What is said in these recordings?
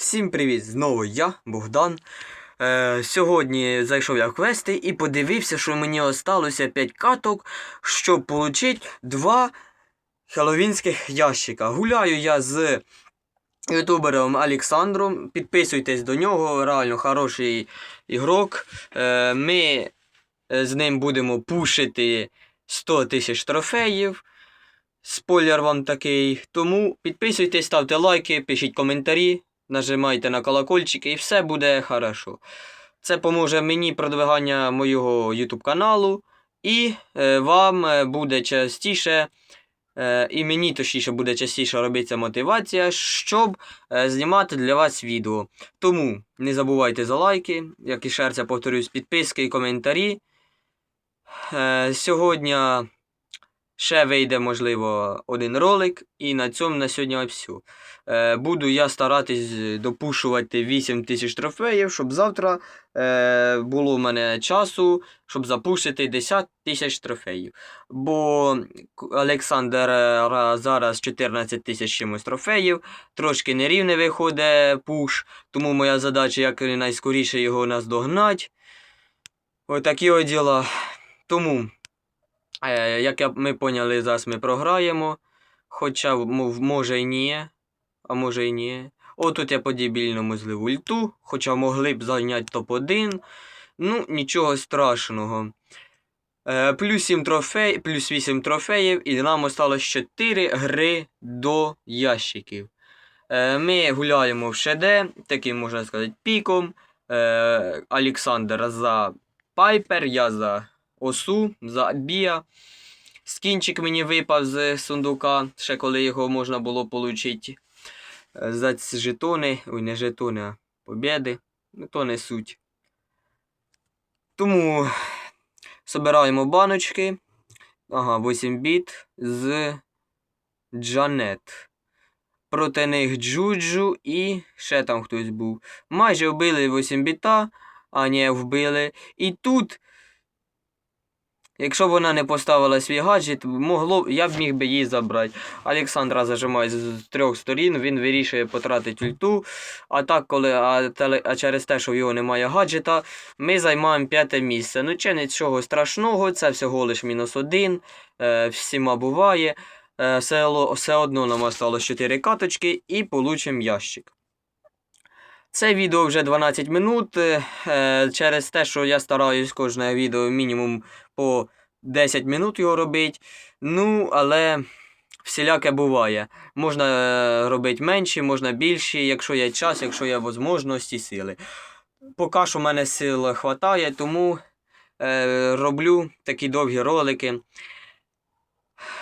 Всім привіт! Знову я, Богдан. Е, сьогодні зайшов я в квести і подивився, що мені осталося 5 каток, щоб отримати два хеллоуінських ящика. Гуляю я з ютубером Олександром. Підписуйтесь до нього, реально хороший ігрок. Е, ми е, з ним будемо пушити 100 тисяч трофеїв. Спойлер вам такий. Тому підписуйтесь, ставте лайки, пишіть коментарі, нажимайте на колокольчики і все буде хорошо. Це поможе мені продвигання моєго YouTube каналу, і е, вам е, буде частіше, е, і мені точніше буде частіше робитися мотивація, щоб знімати для вас відео. Тому не забувайте за лайки, як і ще раз я повторюсь, підписки і коментарі. Сьогодні ще вийде, можливо, один ролик, і на цьому на сьогодні все. Е, буду я старатись допушувати 8 тисяч трофеїв, щоб завтра е, було в мене часу, щоб запушити 10 тисяч трофеїв. Бо Олександр е, зараз 14 тисяч чимось трофеїв, трошки нерівне виходить пуш, тому моя задача як найскоріше його наздогнати. Отакі от діла. Тому, як я, ми поняли, зараз ми програємо. Хоча, може і ні. А може і ні. О, тут я по дебільному злив ульту, хоча могли б зайняти топ-1. Ну, нічого страшного. Е, плюс 7 трофей, плюс 8 трофеїв, і нам осталось 4 гри до ящиків. Е, ми гуляємо в ШД, таким можна сказати, піком. Е, Олександр за Пайпер, я за Осу, за Біа. Скінчик мені випав з сундука, ще коли його можна було отримати. За ці жетони, ой, не жетони, а побєди. Ну, то не суть. Тому собираємо баночки. Ага, 8 біт з Джанет. Проти них Джуджу і ще там хтось був. Майже вбили 8 біта, а не вбили. І тут, якщо б вона не поставила свій гаджет, могло, я б міг би її забрати. Олександра зажимає з, трьох сторін, він вирішує потратити ульту. А так, коли а, теле- а через те, що в його немає гаджета, ми займаємо п'яте місце. Ну, чи нічого страшного, це всього лиш мінус один. Е, всіма буває. Е, все, все одно нам осталось 4 каточки і получимо ящик. Це відео вже 12 минут. е, е, через те, що я стараюсь кожне відео мінімум по 10 минут його робити. Ну, але всіляке буває. Можна е, робити менші, можна більші, якщо є час, якщо є можливості, сили. Поки що в мене сил вистачає, тому роблю такі довгі ролики.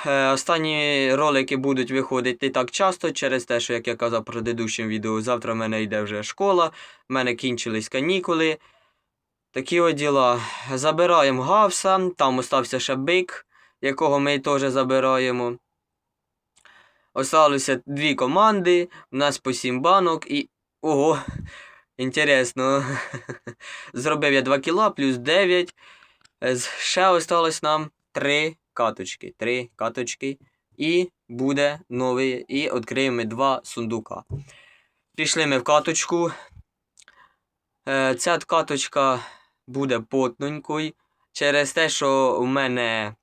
Е, Останні ролики будуть виходити не так часто через те, що, як я казав в предыдущому відео, завтра в мене йде вже школа, в мене кінчились канікули. Такі от діла. Забираємо гавса, там остався ще бик, якого ми теж забираємо. Осталося дві команди, у нас по 7 банок і. Ого! Інтересно. Зробив я 2 кіла плюс 9. Е, Ще осталось нам 3 каточки. 3 каточки. І буде новий. І відкриємо два сундука. Пішли ми в каточку. Е, Ця каточка буде потненькою. Через те, що у мене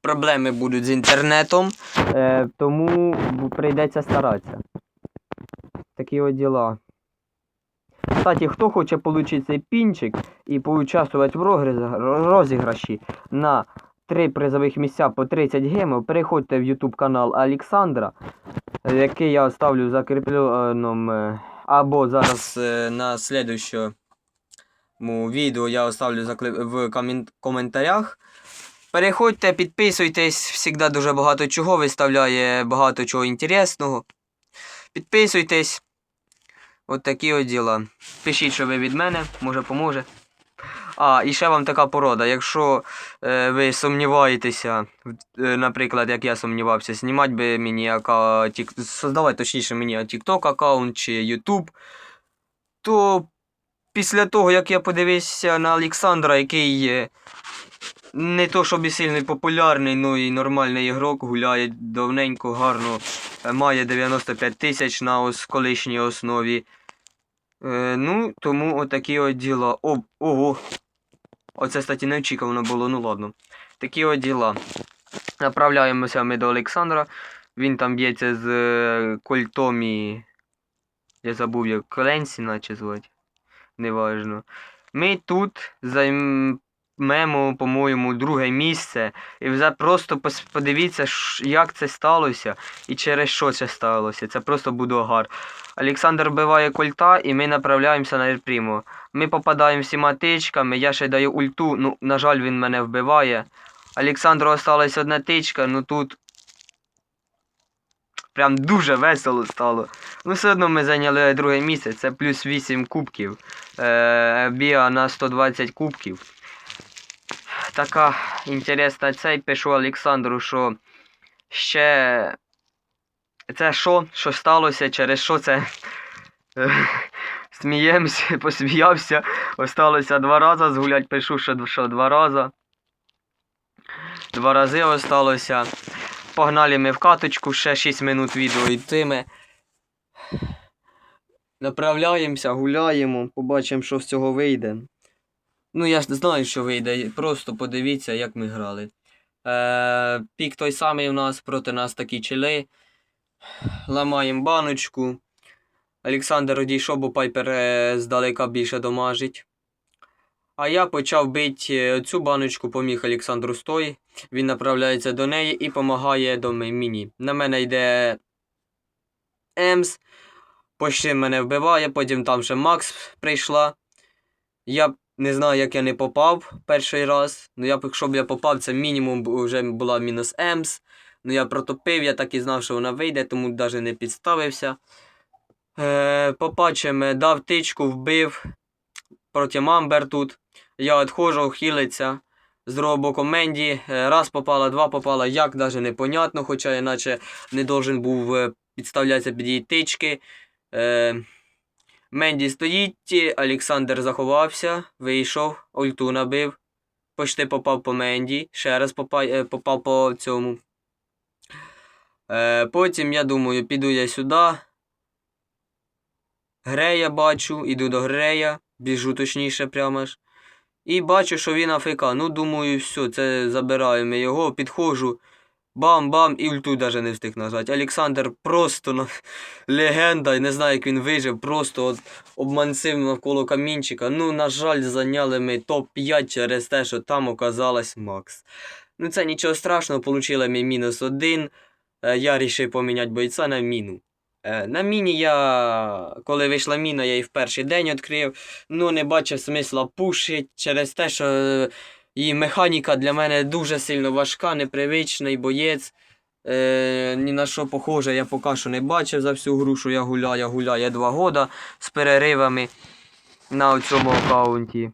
проблеми будуть з інтернетом. Е, тому прийдеться старатися. Такі от діла. Кстати, хто хоче отримати цей пінчик і поучаствувати в розіграші на 3 призових місця по 30 гемів, переходьте в YouTube канал Олександра, який я оставлю в закріпленому е, або зараз е, на слідущому відео я оставлю в коментарях. Переходьте, підписуйтесь, завжди дуже багато чого виставляє, багато чого інтересного. Підписуйтесь. От такі от діла. Пишіть, що ви від мене, може поможе. А, і ще вам така порода. Якщо е, ви сумніваєтеся, е, наприклад, як я сумнівався, знімати би мені ака, тік, создавати точніше мені TikTok аккаунт чи YouTube, то після того, як я подивився на Олександра, який е, не то, щоб і сильний популярний, ну і нормальний ігрок, гуляє давненько, гарно, е, має 95 тисяч на ос, колишній основі. Е, ну, тому отакі от діла. О, ого! Оце, кстати, неочікувано було, ну ладно. Такі от діла. Направляємося ми до Олександра. Він там б'ється з е, Кольтом і. Я забув, як Кленсі, наче звати. Неважно. Ми тут займемо, по-моєму, друге місце. І вже просто подивіться, як це сталося і через що це сталося. Це просто буде огар. Олександр вбиває кольта, і ми направляємося на Ельпрімо. Ми попадаємо всіма тичками, я ще даю ульту, ну, на жаль, він мене вбиває. Олександру осталась одна тичка, ну тут. Прям дуже весело стало. Ну, все одно ми зайняли друге місце, це плюс 8 кубків. Е, Біа на 120 кубків. Така інтересна цей пишу Олександру, що ще. Це що? Що сталося? Через що це? Е, Сміємося, посміявся. Осталося два рази згулять, пишу, що, що два рази. Два рази осталося. Погнали ми в каточку, ще 6 минут відео йтиме. Направляємося, гуляємо, побачимо, що з цього вийде. Ну, я ж знаю, що вийде. Просто подивіться, як ми грали. Е, пік той самий у нас, проти нас такі чили. Ламаємо баночку. Олександр одійшов, бо Пайпер е, здалека більше домажить. А я почав бити цю баночку, поміг Олександру Стой. Він направляється до неї і допомагає до мені. На мене йде Емс. Почти мене вбиває, потім там ще Макс прийшла. Я не знаю, як я не попав перший раз. Ну, якщо б я попав, це мінімум вже була мінус Емс. Ну я протопив, я так і знав, що вона вийде, тому навіть не підставився. Е, побачимо, дав тичку, вбив проти Мамбер тут. Я відходжу, хілиться. Зробив коменді. Е, Раз попала, два попала, як навіть непонятно, хоча я наче не должен був е, підставлятися під її тички. Е, Менді стоїть, Олександр заховався, вийшов, ульту набив. Почти попав по Менді, ще раз попав, е, попав по цьому. Е, потім, я думаю, піду я сюди. Грея бачу, іду до Грея, біжу точніше прямо ж. І бачу, що він АФК. Ну, думаю, все, це забираємо його, підходжу. Бам-бам, і ульту навіть не встиг нажати. Олександр просто на... легенда, і не знаю, як він вижив, просто от обманцив навколо камінчика. Ну, на жаль, зайняли ми топ-5 через те, що там оказалась Макс. Ну, це нічого страшного, получили ми мінус один. Е, Я рішив поміняти бойця на міну. Е, На міні я, коли вийшла міна, я її в перший день відкрив. Ну, не бачив смисла пушить через те, що е, її механіка для мене дуже сильно важка, непривичний боєць. Е, ні на що похоже, я поки що не бачив за всю гру, що я гуляю, я гуляю два года з переривами на цьому аккаунті.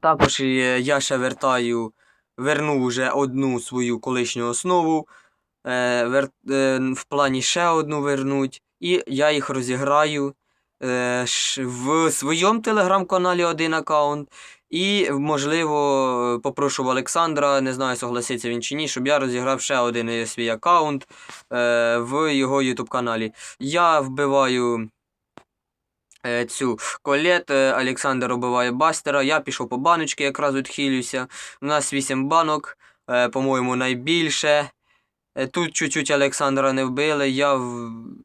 Також я ще вертаю, верну вже одну свою колишню основу. Е, е, в плані ще одну вернуть. І я їх розіграю е, в своєму телеграм-каналі один аккаунт. І, можливо, попрошу Олександра, не знаю, согласиться він чи ні, щоб я розіграв ще один свій аккаунт в його YouTube каналі. Я вбиваю цю колет, Олександр убиває бастера. Я пішов по баночки, якраз відхилюся. У нас 8 банок, по-моєму, найбільше. Е, Тут чуть-чуть Олександра не вбили, я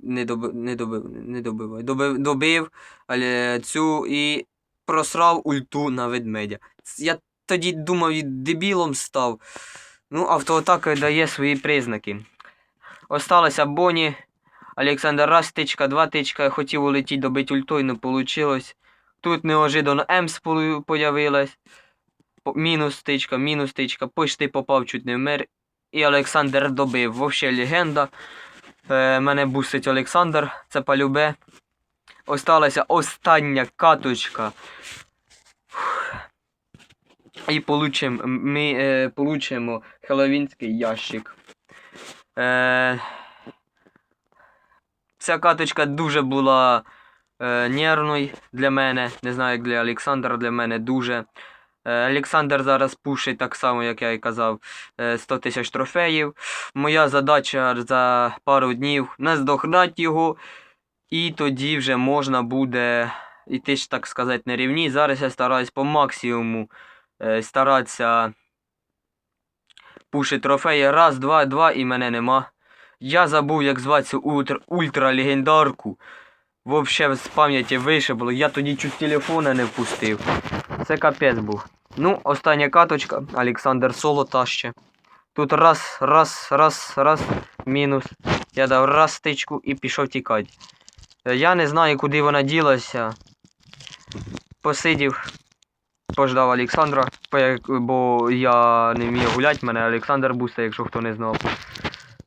не, доби... не добив, не добиваю. Добив, добив але цю і просрав ульту на ведмедя. Я тоді думав, і дебілом став. Ну, автоатака дає свої признаки. Осталося Боні. Олександр раз тичка, два тичка. Хотів улетіти добити ультою, не вийшло. Тут неожиданно Емс появилась. Мінус тичка, мінус тичка. Почти попав, чуть не вмер. І Олександр добив. Вовще легенда. Е, мене бустить Олександр, це полюбе. Осталася остання каточка. І получим, ми е, получимо хеловінський ящик. Е, ця каточка дуже була е, нервною для мене. Не знаю, як для Олександра, для мене дуже. Е, Олександр зараз пушить так само, як я і казав, е, 100 тисяч трофеїв. Моя задача за пару днів наздогнати його, і тоді вже можна буде йти, так сказати, на рівні. Зараз я стараюсь по максимуму е, старатися пушити трофеї. Раз, два, два, і мене нема. Я забув, як звати цю ультра, ультралегендарку. Вообще з пам'яті вишибло. Я тоді чуть телефона не впустив. Це капець був. Ну, остання каточка. Олександр Соло таще. Тут раз, раз, раз, раз, мінус. Я дав раз стичку і пішов тікати. Е, Я не знаю, куди вона ділася. Посидів, пождав Олександра, бо я не вмію гуляти, мене Олександр бустає, якщо хто не знав.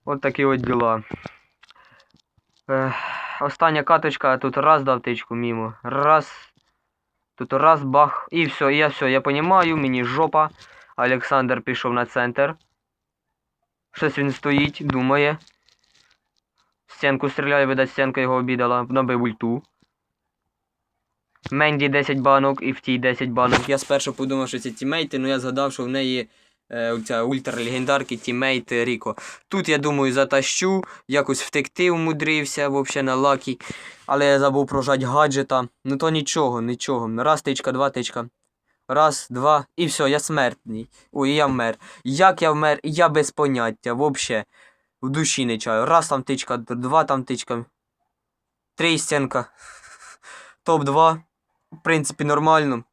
От такі от діла. Е, остання каточка, тут раз дав тичку мімо. Раз. Тут раз бах. І все, я все, я понімаю, мені жопа. Олександр пішов на центр. Щось він стоїть, думає. Стінку стріляє, видать, стенка його обідала, набив ульту. Менді 10 банок і в тій 10 банок. Я спершу подумав, що це тімейти, але я згадав, що в неї е, ця ультралегендарки тімейт Ріко. Тут, я думаю, затащу, якось втекти умудрився, взагалі на лакі. Але я забув прожати гаджета. Ну то нічого, нічого. Раз тичка, два тичка. Раз, два, і все, я смертний. Ой, я вмер. Як я вмер, я без поняття, взагалі. В душі не чаю. Раз там тичка, два там тичка. Три стінка. Топ-2. В принципі, нормально.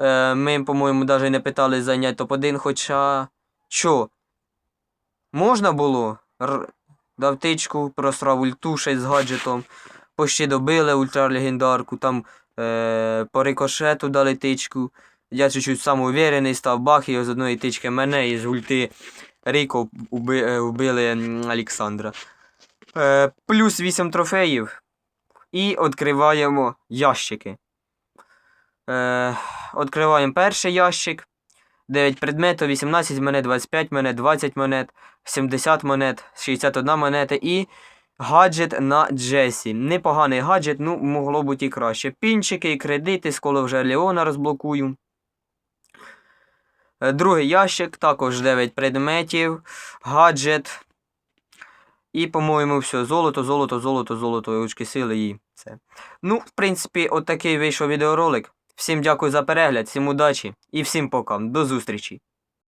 Е, ми, по-моєму, навіть не питали зайняти топ-1, хоча. Що? Можна було? Р... Дав тичку, просрав ульту ще з гаджетом. Почти добили ультралегендарку, там е, по рикошету дали тичку. Я чуть-чуть самоуверений став, бах, і з одної тички мене і з ульти Ріко уби, е, вбили Олександра. Е, плюс 8 трофеїв. І відкриваємо ящики. Е, відкриваємо перший ящик. 9 предметів, 18 монет, 25 монет, 20 монет, 70 монет, 61 монета і гаджет на Джесі. Непоганий гаджет, ну могло бути і краще. Пінчики, кредити, скоро вже Леона розблокую. Е, Другий ящик, також 9 предметів, гаджет. І, по-моєму, все. Золото, золото, золото, золото, очки сили і це. Ну, в принципі, отакий вийшов відеоролик. Всім дякую за перегляд, всім удачі і всім пока. До зустрічі!